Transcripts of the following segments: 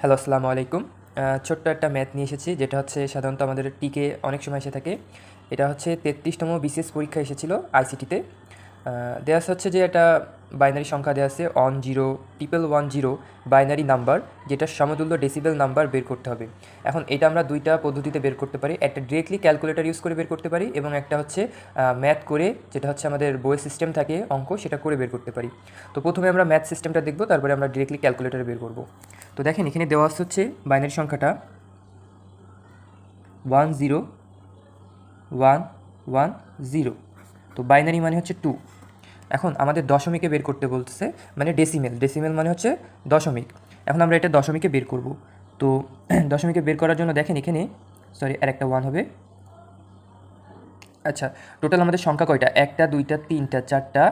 Hello, আসসালামু আলাইকুম। ছোট্ট একটা ম্যাথ নিয়ে এসেছি, যেটা হচ্ছে সাধারণত আমাদের টিকে অনেক সময় এসে থাকে। এটা হচ্ছে তেত্রিশতম বিসিএস পরীক্ষা এসেছিল আইসিটিতে। আছে হচ্ছে যে একটা বাইনারি সংখ্যা দেওয়া আছে one zero triple one zero binary number যেটা সমতুল্য ডেসিবেল নাম্বার বের করতে হবে। এখন এটা আমরা দুইটা পদ্ধতিতে বের করতে পারি। একটা ডিরেক্টলি ক্যালকুলেটর ইউজ করে বের করতে পারি এবং একটা হচ্ছে ম্যাথ করে যেটা হচ্ছে আমাদের বইয়ের সিস্টেম থাকে, অঙ্ক, সেটা করে বের করতে পারি। তো প্রথমে আমরা ম্যাথ সিস্টেমটা দেখব, তারপরে আমরা ডিরেক্টলি ক্যালকুলেটরে বের করব। তো দেখেন, এখানে দেওয়া হচ্ছে বাইনারি সংখ্যাটা one zero one one zero তো বাইনারি মানে হচ্ছে টু এখন আমাদের দশমিকে বের করতে বলতেছে মানে ডেসিমেল ডেসিমেল মানে হচ্ছে দশমিক। এখন আমরা এটা দশমিকে বের করব। তো দশমিকে বের করার জন্য দেখেন এখানে সরি আর একটা ওয়ান হবে। আচ্ছা টোটাল আমাদের সংখ্যা কয়টা? একটা, দুইটা, তিনটা, চারটা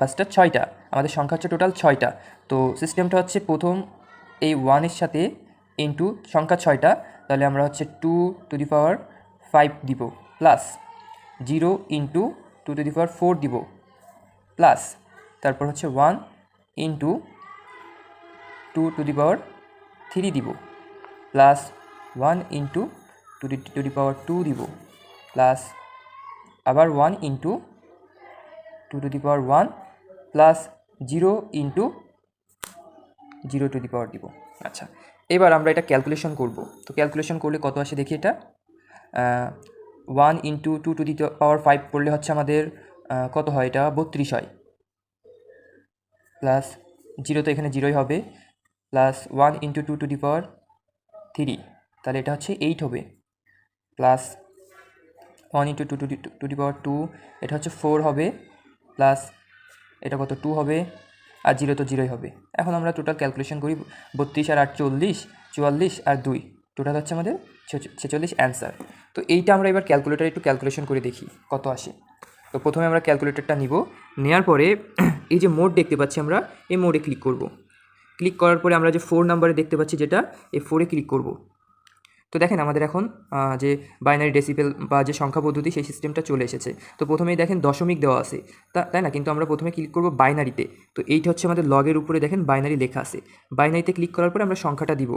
পাঁচটা, ছয়টা। আমাদের সংখ্যা হচ্ছে টোটাল ছয়টা। তো সিস্টেমটা হচ্ছে প্রথম এই ওয়ানের সাথে ইন্টু সংখ্যা ছয়টা। তাহলে আমরা হচ্ছে two to the power five দিব। Plus zero into two to the power four দিব। প্লাস। তারপর হচ্ছে one into two to the power three দিব। Plus one into two the to the power two দিব। প্লাস আবার one into two to the power one plus zero into zero to the power দিব। আচ্ছা এবার আমরা এটা calculation করব। তো ক্যালকুলেশন করলে কত আসে দেখি এটা? One into two to the power five করলে হচ্ছে আমাদের কত হয় এটা? বত্রিশ হয়। প্লাস জিরো তো এখানে জিরোই হবে। Plus one into two to the power three তাহলে এটা হচ্ছে এইট হবে। Plus one into two two to the power two এটা হচ্ছে ফোর হবে। প্লাস এটা কত? টু হবে। আর জিরো তো জিরোই হবে। এখন আমরা টোটাল ক্যালকুলেশন করি বত্রিশ আর আট চল্লিশ চুয়াল্লিশ আর দুই। টোটাল হচ্ছে আমাদের ছেচ- ছেচল্লিশ অ্যান্সার তো এইটা আমরা এবার ক্যালকুলেটারে একটু ক্যালকুলেশন করে দেখি, কত আসে। তো প্রথমে আমরা ক্যালকুলেটরটা নিব। নেওয়ার পরে এই যে মোড দেখতে পাচ্ছি আমরা, এই মোডে ক্লিক করব। ক্লিক করার পরে আমরা যে ফোর নাম্বারে দেখতে পাচ্ছি যেটা, এই ফোরে ক্লিক করব। তো দেখেন আমাদের এখন যে বাইনারি ডেসিপেল বা যে সংখ্যা পদ্ধতি, সেই সিস্টেমটা চলে এসেছে। তো প্রথমেই দেখেন দশমিক দেওয়া আছে। তা, তাই না? কিন্তু আমরা প্রথমে ক্লিক করব বাইনারিতে তো। এইটা হচ্ছে আমাদের লগের উপরে দেখেন বাইনারি লেখা আছে। বাইনারিতে ক্লিক করার পরে আমরা সংখ্যাটা দিব।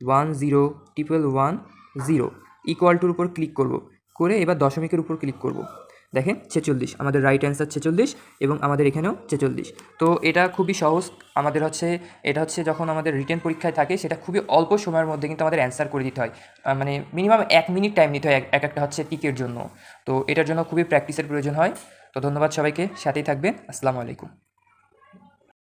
One zero triple one zero equal টুর উপর ক্লিক করব। করে এবার দশমিকের উপর ক্লিক করব। দেখেন ছেচল্লিশ, আমাদের রাইট অ্যান্সার ছেচল্লিশ এবং আমাদের এখানেও ছেচল্লিশ। তো এটা খুবই সহজ, আমাদের হচ্ছে, এটা হচ্ছে যখন আমাদের রিটার্ন পরীক্ষায় থাকে, সেটা খুবই অল্প সময়ের মধ্যে কিন্তু আমাদের অ্যান্সার করে দিতে হয়। মানে মিনিমাম এক মিনিট টাইম নিতে হয় এক- এক একটা হচ্ছে টিকের জন্য। তো এটার জন্য খুবই প্র্যাকটিসের প্রয়োজন হয়। তো ধন্যবাদ সবাইকে, সাথেই থাকবেন। আসসালামু আলাইকুম।